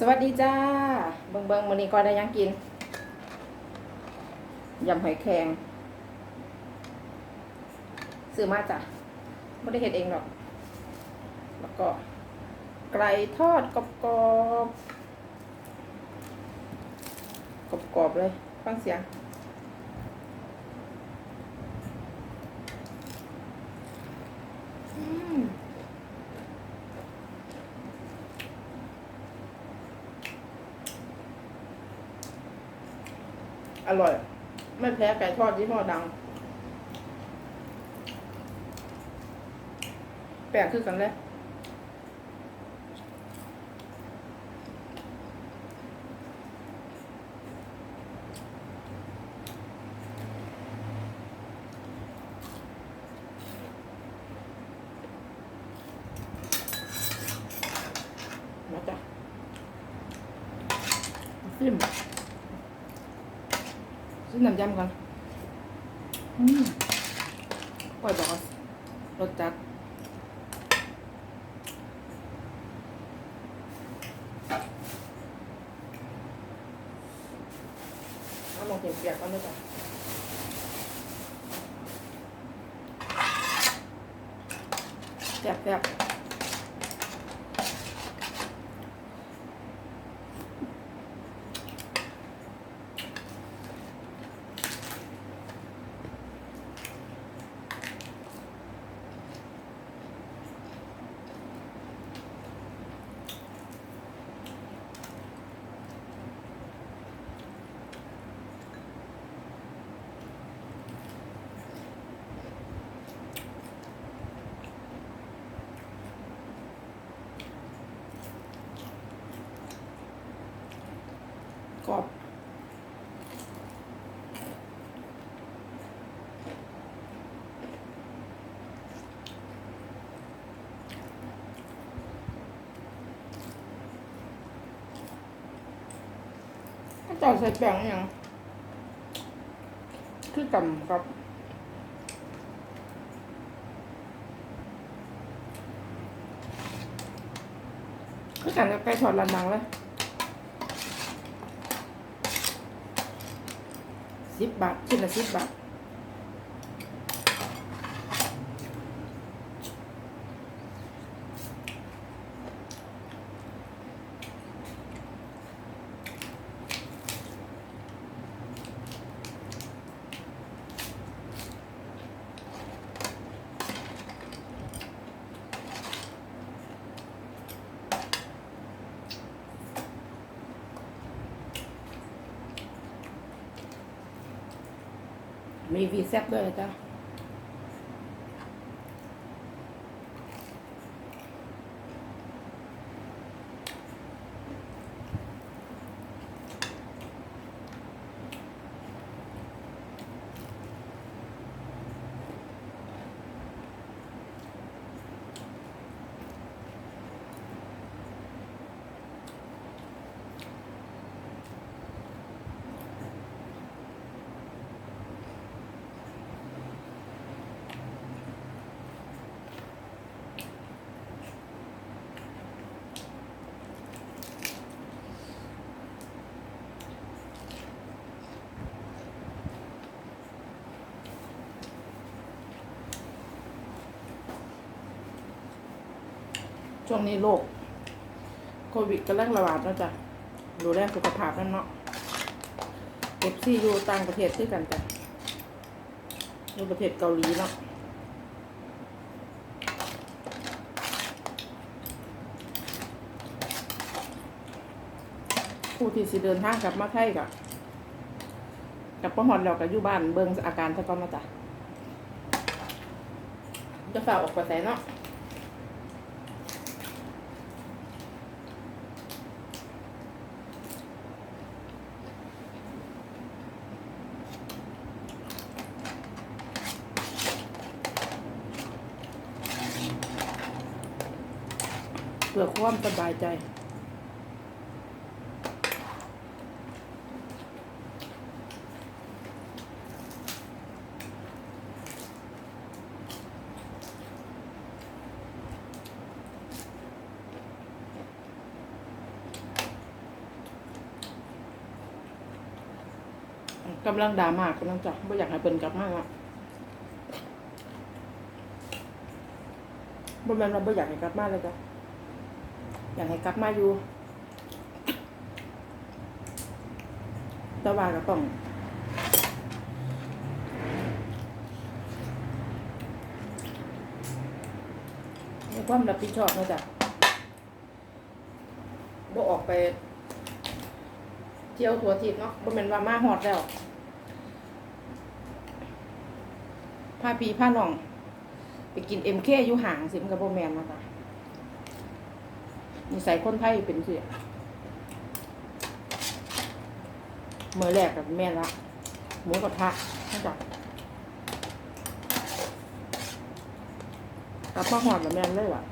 สวัสดีจ้า เบิงเบิงมือนี้ก็ได้ยังกิน ยำหอยแครงซื้อมาจ้ะไม่ได้เห็ดเองหรอก แล้วก็ ไก่ทอดกรอบกรอบกรอบเลย ฟังเสียง อร่อย ไม่แพ้ไก่ทอดที่ห้อดัง แปลกคือกันเลย ซึ่งน้ำยำก่อนอืมปล่อยบอกรสจัด เอาลงเปียกๆก่อนด้วยจ้ะแซ่บๆ กรอบถ้า เจอใส่แป้งอหยังคือกำครับคือกันกับไก่ทอดรันดังเลยสิบบาทชิ้นละสิบบาท มีวีแซบด้วยนะจ๊ะ ช่วงนี้โรคโควิดกำลังระบาดนะจ๊ะดูแลสุขภาพนั่นเนาะเอฟซีอยู่ต่างประเทศด้วยกันจ้ะอยู่ประเทศเกาหลีเนาะผู้ที่สิเดินทางกลับมาไทยกับกับประหอดเรากับอยู่บ้านเบิ่งอาการซะก่อนมาจ้ะจะฝากออกกระแสเนาะ ความสบายใจ กำลังด่ามากกำลังจับไม่อยากให้เป็นกับมากอะบ่แม่นว่าบ่อยากให้กลับมาเลยจ้ะ อยากให้กลับมาอยู่ต่ว่าก็ต้องมีความรับผิดชอบนะจ๊ะบ่ออกไป เที่ยวทัวร์ทิพย์เนาะบ่แม่นว่ามาฮอดแล้วพาพี่พาหน้อง ไปกินเอ็มเคอยู่ห่างสิมันก็บ่แมนเนาะคะ นิสัยคนไทยเป็นสิเมื่อแรกกับแม่ละหมูกระทะนะจ๊ะกับมาฮอดแล้วแม่เลยว่ะ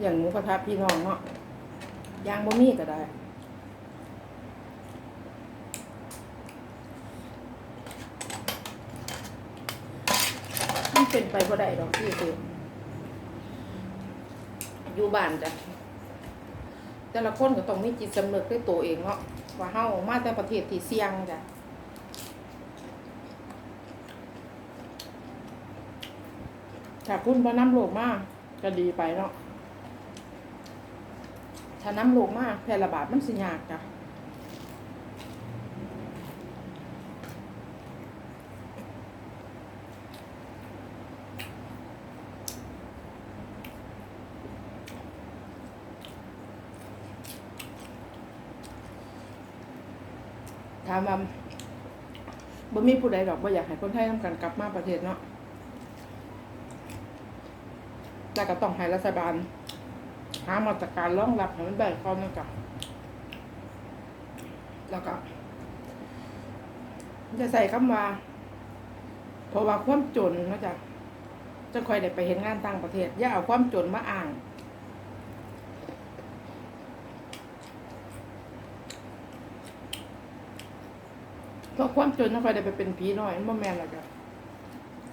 อย่างหมูกระทะพี่น้องเนาะย่างบะหมี่ก็ได้ เป็นไปบ่ได้ดอกพี่คืออยู่บ้านจ้ะแต่ละคนก็ต้องมีจิตสำนึกด้วยตัวเองเนาะว่าเฮามาแต่ประเทศที่เสี่ยงจ้ะถ้าคุณพอน้ำโลกมากก็ดีไปเนาะถ้าน้ำลงมากแพร่ระบาดมันสิยากจ้ะามว่าบ่มีผู้ใดดอกบ่อยากให้คนไทยทำกันกลับมาประเทศเนาะแต่ก็ต้องให้รัฐบาลหามาตรการรองรับให้มันได้ก่อนนะจ๊ะแล้วก็จะใส่คำว่าเพราะว่าความจนนะจ๊ะจะคอยได้ไปเห็นงานต่างประเทศ อย่าเอาความจนมาอ้าง เพราะความจนถ้าคอยได้ไปเป็นผีน้อยมันบ่แม่นหรอกจ้ะ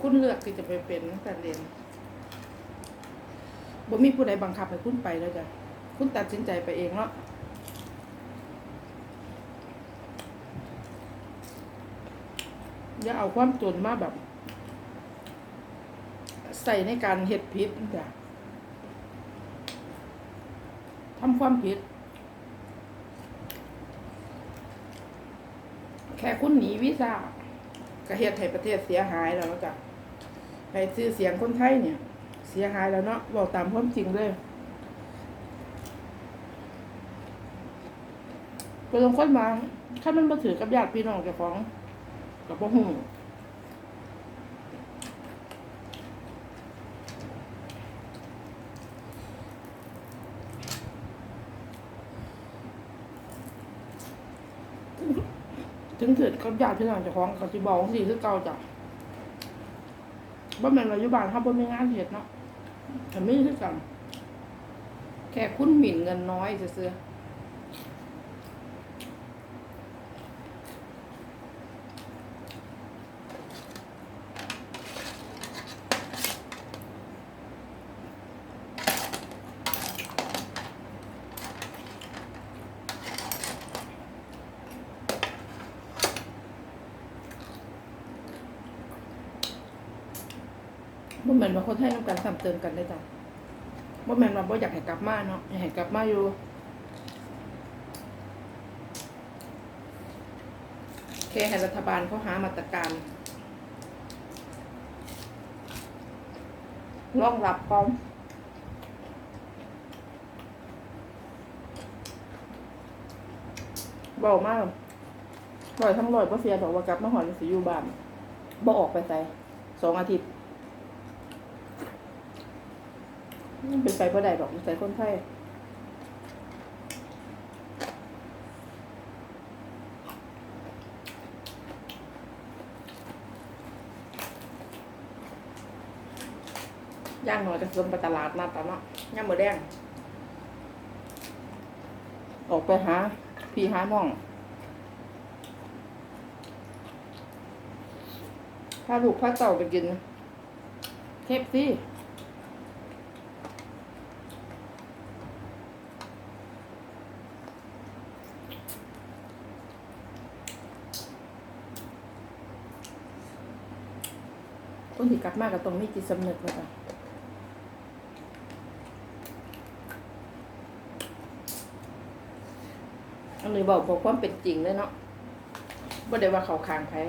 คุณเลือกที่จะไปเป็นตั้งแต่เรียนบ่มีผู้ใดบังคับให้คุณไปแล้วจ้ะคุณตัดสินใจไปเองเนาะอย่าเอาความจนมาแบบ ใส่ในการเฮ็ดผิดจ้ะทำความผิด แค่คุณหนีวีซ่าก็เฮ็ดให้ประเทศเสียหายแล้วจ้ะให้ชื่อเสียงคนไทยเนี่ย เสียหายแล้วเนาะบอกตามความจริงเลยเป็นคนมาถ้ามันมาถือกับญาติพี่น้องเจ้าของกับพ่อหู ถึงถือกับญากที่หลังจะคล้องก็สิบอกสี่คือเก่าจ้ะบ่แม่นรายุบาลเฮาบ่มีงานเหตุเนาะแต่ไม่คือกันแค่คุ้นหมิ่นเงินน้อยเสือ บ่แม่นว่าคนไทยต้องการซ้ำเติมกันได้จ้ะบ่แม่นว่าบ่อยากให้กลับมาเนาะอยากให้กลับมาอยู่แค่ให้รัฐบาลเขาหามาตรการรองรับก่อนเบามากร้อยทั้งร้อยบ่เสียดอกว่ากลับมาหอนสิอยู่บ้านบ่ออกไปไสสองอาทิตย์ มันเป็นไปบ่ได้ดอกใส่คนไทยย่างหน่อยจะสมไปตลาดนัดตอนเนาะย่างมือแดง ออกไปหา พี่หาน้องถ้าลูกพาเต่าไปกินเคฟซี่ คนที่กลับมาก็ต้องมีจิตสำนึกแล้วจ้ะอันนี้บอกบอกความเป็นจริงเลยเนาะบ่ได้ว่าเขาคางใคร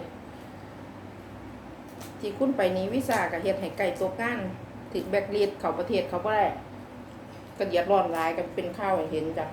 ที่คุณไปนี้วิสากับเฮ็ดให้ไก่ตัวกงานถึงแบกเลียดเขาประเทศเขาบ่ได้ก็เดือดร้อนหลายกันเป็นข้าวให้เห็นจ้ะ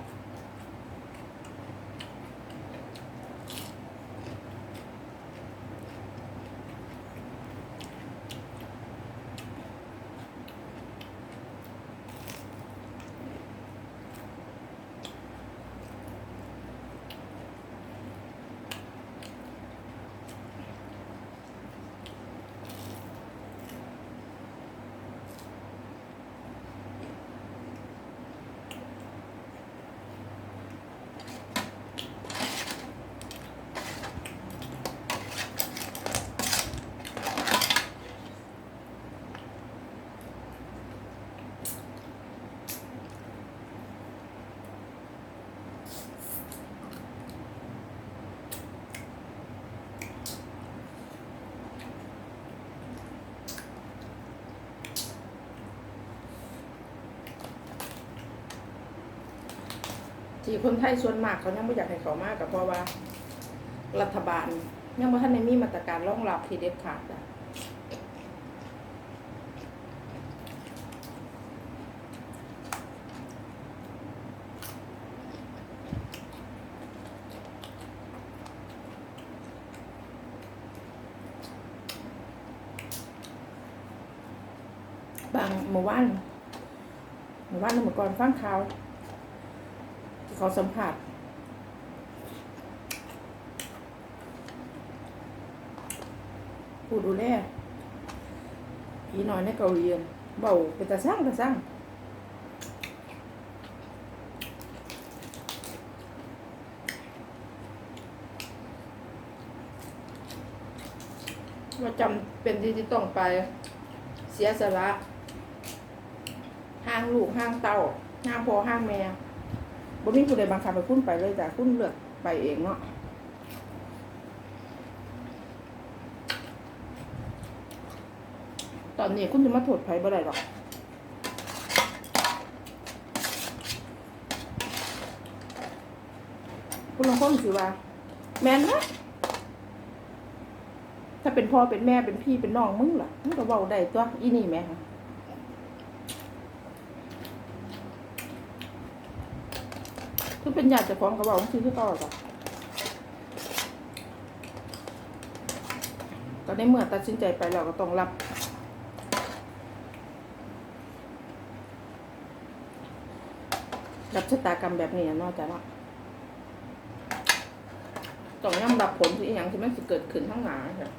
ที่คนไทยส่วนมากเขายังไม่อยากให้เขามากกับเพราะว่ารัฐบาลยังไม่ทันได้มีมาตรการรองรับที่เด็ดขาดอะบางเมื่อวานเมื่อวานเมื่อก่อนฟังข่าว ที่เขาสัมผัสผู้ดูแลพี่น้อยในเกาหลีเบาเป็นตาสร้างตาสร้างว่าจำเป็นที่ที่ต้องไป เสียสละห้างลูกห้างเต้าห้างพ่อห้างแม่ บ่มีผู้ใดบังคับให้คุณไปเลยจ้ะคุณเลือกไปเองเนาะตอนนี้คุณจะมาโทษไผบ่ได้หรอกคุณลองพ้นสิว่า แม่นนะถ้าเป็นพ่อเป็นแม่เป็นพี่เป็นน้องมึงล่ะมึงก็เว้าได้ตัวอีนี่แม่ค่ะ คือเป็นญาติเจ้าของก็เว้าจังซี่คือเก่าจ้ะก็ในเมื่อตัดสินใจไปแล้วก็ต้องรับรับชะตากรรมแบบนี้อะนอกจากว่าต้องยอมรับผลที่อย่างที่มันจะเกิดขึ้นข้งหน้าค่ะ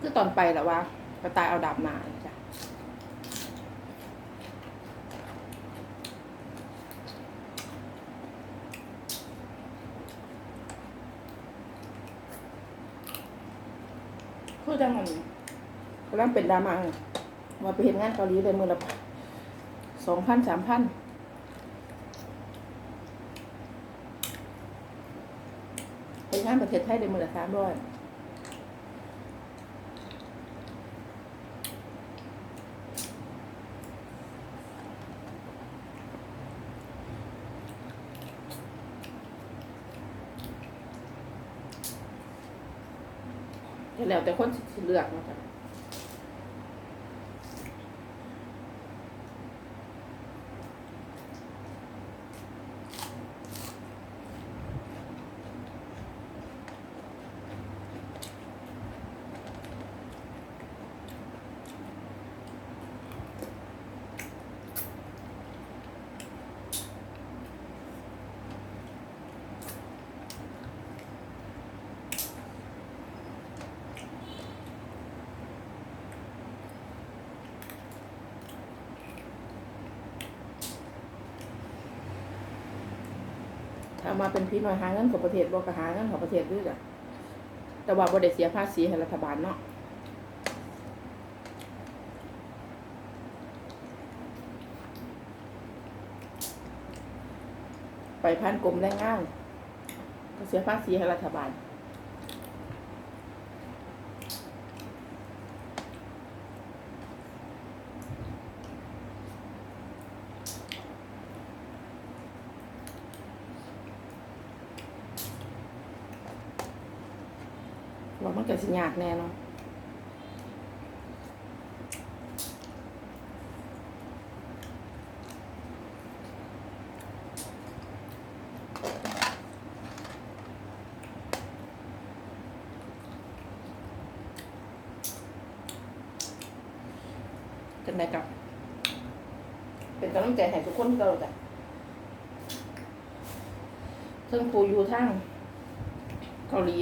คือตอนไปแหละว่ากระตายเอาดาบมาจ้ะ คือจังมันกำลังเป็นดราม่ามาไปเห็นงานเกาหลีเลยมือละสองพันสามพันไปงานประเทศไทยได้มือละสามร้อย แล้วแต่คนสิเลือกเนาะจ้ะ ถ้ามาเป็นพี่น้อยหาเงินของประเทศบอกก็หาเงินของประเทศด้วยจ้ะแต่ว่าบ่ได้เสียภาษีให้รัฐบาลเนาะไปพันกลมแรงงานก็เสียภาษีให้รัฐบาล ว่ามันเก็สิยากแน่เนาะจังไดกับ เป็นกำลังใจให้ทุกคนที่เราจ้ะเพิ่งปูอยู่ทางเกาหลี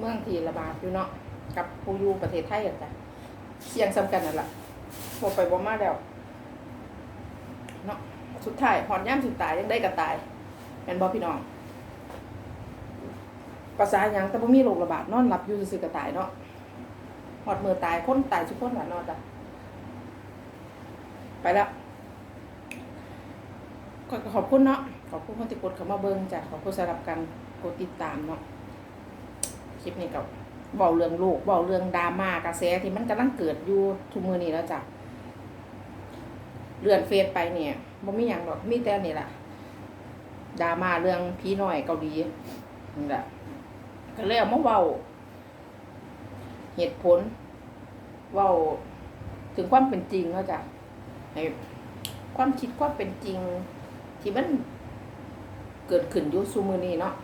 เมืองที่ระบาดอยู่เนาะกับปูอยู่ประเทศไทยอะจ้ะเสียงสำคัญนั่นแหละพอไปบ่มาแล้วเนาะสุดท้ายหอนย่ำสุดตายยังได้ก็ตายแม่นบ่พี่น้องภาษาหยังแต่บ่มีโรคระบาดนอนหลับอยู่ซื่อๆก็ตายเนาะหอดมือตายคนตายทุกคนล่ะนาะจ้ะไปแล้วก็ขอบคุณเนาะขอบคุณคนที่กดเข้ามาเบิ้งจ้ะขอบคุณสำหรับการกดติดตามเนาะ คลิปนี้กับเบาเรื่องโลกเบาเรื่องดราม่ากระแสที่มันกำลังเกิดอยู่ทุกมือนี้แล้วจ้ะเลื่อนเฟซไปเนี่ยบ่มีอย่างหรอกมีแต่นี่แหละดราม่าเรื่องพี่น้อยเกาหลีนี่แหละก็เลยเอามาเว้าเหตุผลเว้าถึงความเป็นจริงแล้วจ้ะให้ความคิดความเป็นจริง ที่มันเกิดขึ้นอยู่ซูมือนี้เนาะ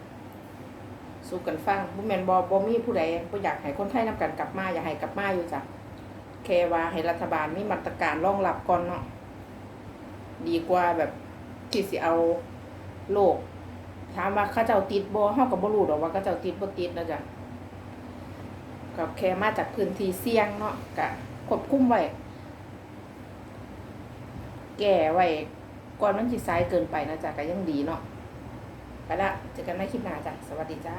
สู้กันฟังบ่แมนบ่บ่มีผู้ใดบ่อยากให้คนไทยนํกันกลับมาอยากให้กลับมาอยู่จ้ะแค่ว่าให้รัฐบาลมีมาตรการรองรับก่อนเนาะดีกว่าแบบที่สิเอาโลกถามว่าเขาเจ้าติดบ่เฮาก็บ่รู้ดอกว่าเขาเจ้าติดบ่ติดนะจ้ะก็แค่มาจากพื้นที่เสี่ยงเนาะก็ควบคุมไว้แก่ไว้ก่อนมันสิสายเกินไปนะจ๊ะก็ยังดีเนาะ ไปละเจอกันในคลิปหน้าจ้ะ สวัสดีจ้า